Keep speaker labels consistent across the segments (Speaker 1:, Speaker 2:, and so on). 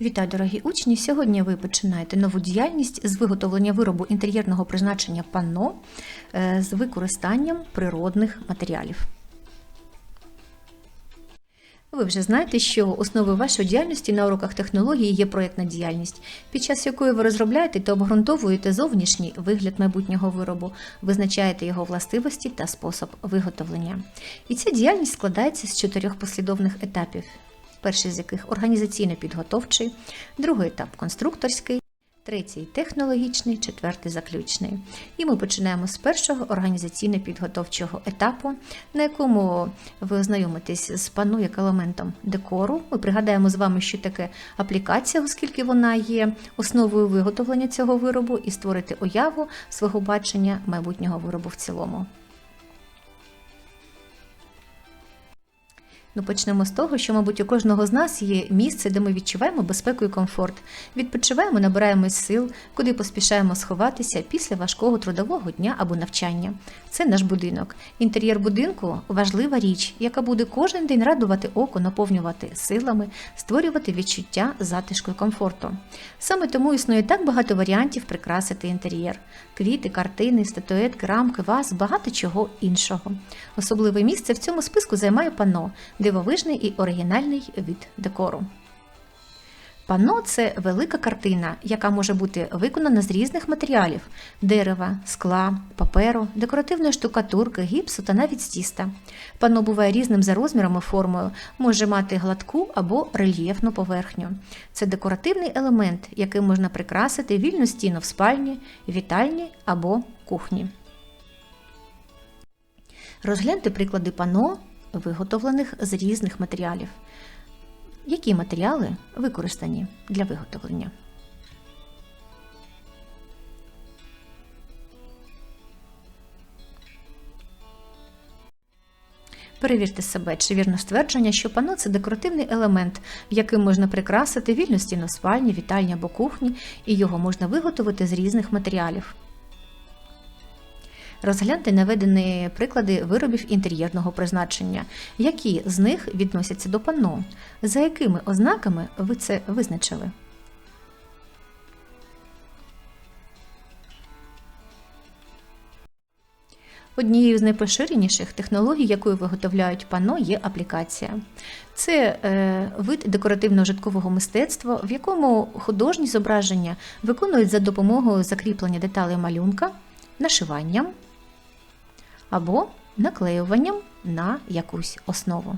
Speaker 1: Вітаю, дорогі учні! Сьогодні ви починаєте нову діяльність з виготовлення виробу інтер'єрного призначення панно е, з використанням природних матеріалів. Ви вже знаєте, що основою вашої діяльності на уроках технології є проєктна діяльність, під час якої ви розробляєте та обґрунтовуєте зовнішній вигляд майбутнього виробу, визначаєте його властивості та спосіб виготовлення. І ця діяльність складається з чотирьох послідовних етапів перший з яких організаційно-підготовчий, другий етап конструкторський, третій технологічний, четвертий заключний. І ми починаємо з першого організаційно-підготовчого етапу, на якому ви ознайомитесь з пану як елементом декору. Ми пригадаємо з вами, що таке аплікація, оскільки вона є основою виготовлення цього виробу, і створити уяву свого бачення майбутнього виробу в цілому. Ну, почнемо з того, що, мабуть, у кожного з нас є місце, де ми відчуваємо безпеку і комфорт. Відпочиваємо, набираємось сил, куди поспішаємо сховатися після важкого трудового дня або навчання. Це наш будинок. Інтер'єр будинку важлива річ, яка буде кожен день радувати око, наповнювати силами, створювати відчуття затишку і комфорту. Саме тому існує так багато варіантів прикрасити інтер'єр: квіти, картини, статуетки, рамки, ваз, багато чого іншого. Особливе місце в цьому списку займає пано дивовижний і оригінальний від декору. Панно це велика картина, яка може бути виконана з різних матеріалів: дерева, скла, паперу, декоративної штукатурки, гіпсу та навіть з тіста. Панно буває різним за розміром і формою, може мати гладку або рельєфну поверхню. Це декоративний елемент, яким можна прикрасити вільну стіну в спальні, вітальні або кухні. Розгляньте приклади пано, виготовлених з різних матеріалів. Які матеріали використані для виготовлення? Перевірте себе, чи вірно ствердження, що пано це декоративний елемент, яким можна прикрасити вільну стіну спальні, вітальні або кухні, і його можна виготовити з різних матеріалів. Розгляньте наведені приклади виробів інтер'єрного призначення, які з них відносяться до панно, за якими ознаками ви це визначили. Однією з найпоширеніших технологій, якою виготовляють панно, є аплікація. Це е, вид декоративно-житкового мистецтва, в якому художні зображення виконують за допомогою закріплення деталей малюнка, нашиванням або наклеюванням на якусь основу.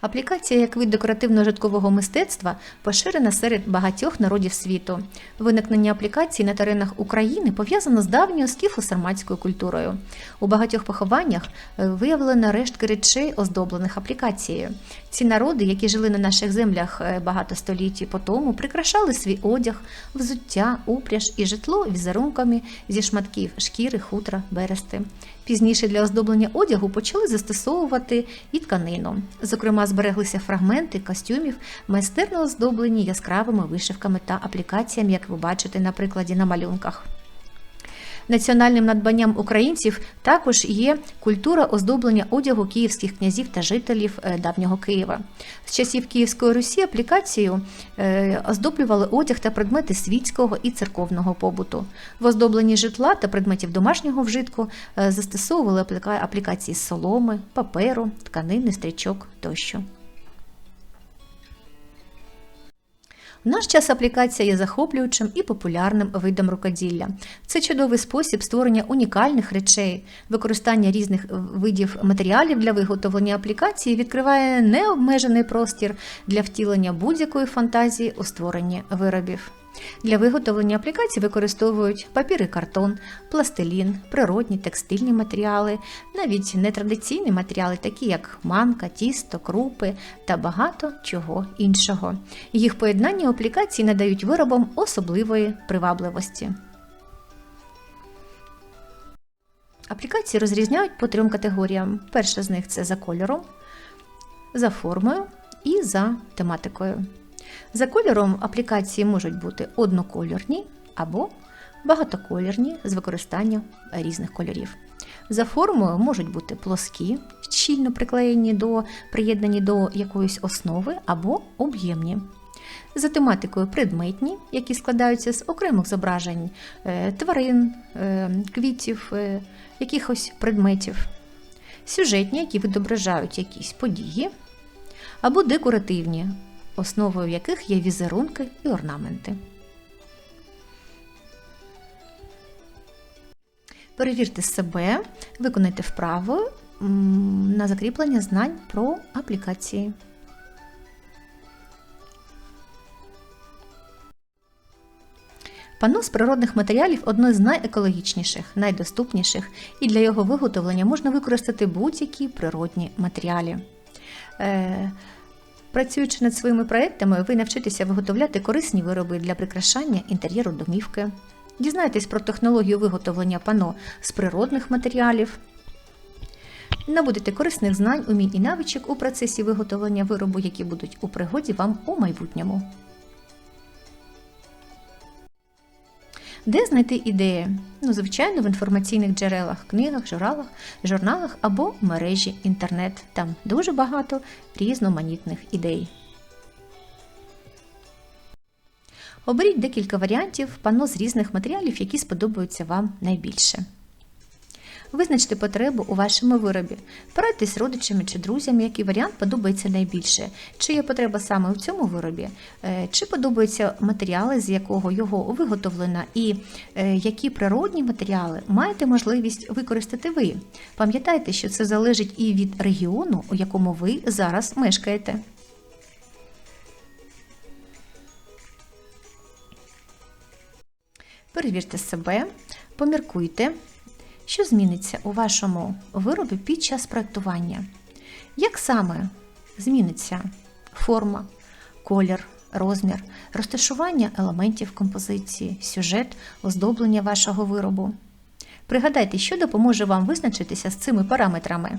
Speaker 1: Аплікація як вид декоративно-житкового мистецтва поширена серед багатьох народів світу. Виникнення аплікації на теренах України пов'язано з давньою скіфо-сарматською культурою. У багатьох похованнях е, виявлено рештки речей, оздоблених аплікацією. Ці народи, які жили на наших землях е, багато століть по тому, прикрашали свій одяг, взуття, упряж і житло візерунками зі шматків шкіри, хутра, берести. Пізніше для оздоблення одягу почали застосовувати і тканину. Зокрема, збереглися фрагменти костюмів, майстерно оздоблені яскравими вишивками та аплікаціями, як ви бачите на прикладі на малюнках. Національним надбанням українців також є культура оздоблення одягу київських князів та жителів е, давнього Києва. З часів Київської Русі аплікацією е, оздоблювали одяг та предмети світського і церковного побуту. В оздобленні житла та предметів домашнього вжитку е, застосовували аплікації соломи, паперу, тканини, стрічок тощо. В наш час аплікація є захоплюючим і популярним видом рукоділля. Це чудовий спосіб створення унікальних речей, використання різних видів матеріалів для виготовлення аплікації відкриває необмежений простір для втілення будь-якої фантазії у створенні виробів. Для виготовлення аплікацій використовують папір і картон, пластилін, природні текстильні матеріали, навіть нетрадиційні матеріали, такі як манка, тісто, крупи та багато чого іншого. Їх поєднання аплікації надають виробам особливої привабливості. Аплікації розрізняють по трьом категоріям. Перша з них це за кольором, за формою і за тематикою. За кольором аплікації можуть бути однокольорні або багатокольорні з використанням різних кольорів. За формою можуть бути плоскі, щільно приклеєні до приєднані до якоїсь основи або об'ємні. За тематикою предметні, які складаються з окремих зображень е, тварин, е, квітів, е, якихось предметів, сюжетні, які відображають якісь події, або декоративні, основою яких є візерунки і орнаменти. Перевірте себе, виконайте вправу на закріплення знань про аплікації. Пано з природних матеріалів одне з найекологічніших, найдоступніших, і для його виготовлення можна використати будь-які природні матеріали. Працюючи над своїми проектами, ви навчитеся виготовляти корисні вироби для прикрашання інтер'єру домівки. Дізнайтесь про технологію виготовлення пано з природних матеріалів. Набудете корисних знань, умінь і навичок у процесі виготовлення виробу, які будуть у пригоді вам у майбутньому. Де знайти ідеї? Ну, звичайно, в інформаційних джерелах, книгах, журналах, журналах або мережі інтернет. Там дуже багато різноманітних ідей. Оберіть декілька варіантів пано з різних матеріалів, які сподобаються вам найбільше. Визначте потребу у вашому виробі. Порадьтесь з родичами чи друзями, який варіант подобається найбільше, чи є потреба саме в цьому виробі, е, чи подобаються матеріали, з якого його виготовлено, і е, які природні матеріали маєте можливість використати ви. Пам'ятайте, що це залежить і від регіону, у якому ви зараз мешкаєте. Перевірте себе, поміркуйте, що зміниться у вашому виробі під час проєктування. Як саме зміниться форма, колір, розмір, розташування елементів композиції, сюжет, оздоблення вашого виробу? Пригадайте, що допоможе вам визначитися з цими параметрами.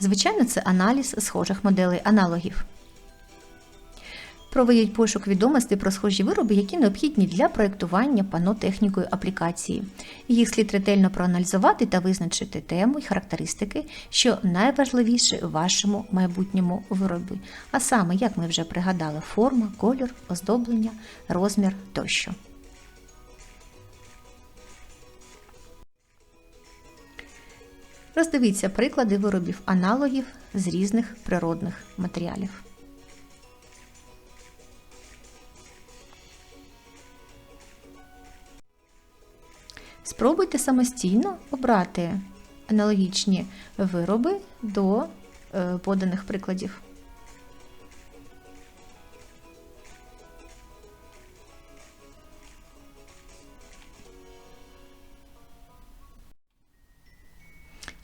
Speaker 1: Звичайно, це аналіз схожих моделей аналогів. Проведіть пошук відомостей про схожі вироби, які необхідні для проєктування пано технікою аплікації. Їх слід ретельно проаналізувати та визначити тему і характеристики, що найважливіше у вашому майбутньому виробі. А саме, як ми вже пригадали, форма, кольор, оздоблення, розмір тощо. Роздивіться приклади виробів аналогів з різних природних матеріалів. Спробуйте самостійно обрати аналогічні вироби до е, поданих прикладів.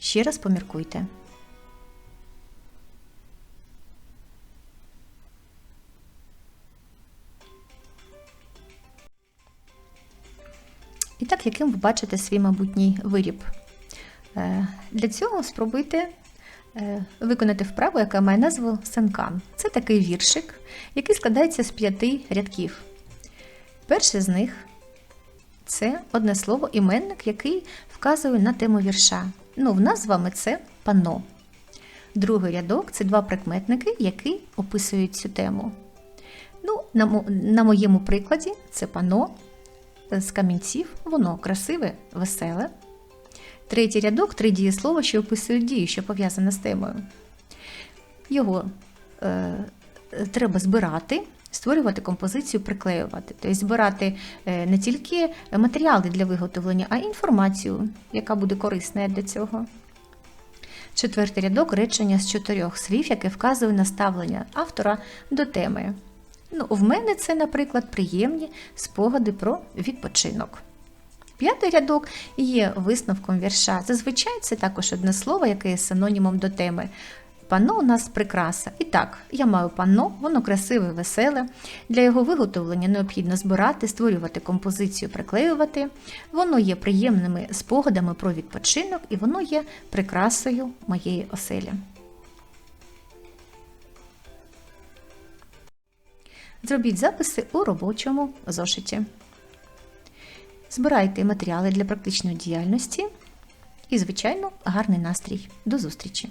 Speaker 1: Ще раз поміркуйте. І так, яким ви бачите свій майбутній виріб. Е, Для цього спробуйте е, виконати вправу, яка має назву Сенкан. Це такий віршик, який складається з п'яти рядків. Перший з них це одне слово іменник, який вказує на тему вірша. Ну, в нас з вами це пано. Другий рядок це два прикметники, які описують цю тему. Ну, на моєму прикладі це пано з камінців, воно красиве, веселе. Третій рядок три дієслова, що описують дію, що пов'язана з темою. Його е, треба збирати, створювати композицію, приклеювати. Тобто збирати е, не тільки матеріали для виготовлення, а й інформацію, яка буде корисна для цього. Четвертий рядок речення з чотирьох слів, яке вказує на ставлення автора до теми. Ну, В мене це, наприклад, приємні спогади про відпочинок. П'ятий рядок є висновком вірша. Зазвичай це також одне слово, яке є синонімом до теми. Панно у нас прикраса. І так, я маю панно, воно красиве, веселе. Для його виготовлення необхідно збирати, створювати композицію, приклеювати. Воно є приємними спогадами про відпочинок, і воно є прикрасою моєї оселі. Зробіть записи у робочому зошиті. збирайте матеріали для практичної діяльності і, звичайно, гарний настрій. До зустрічі!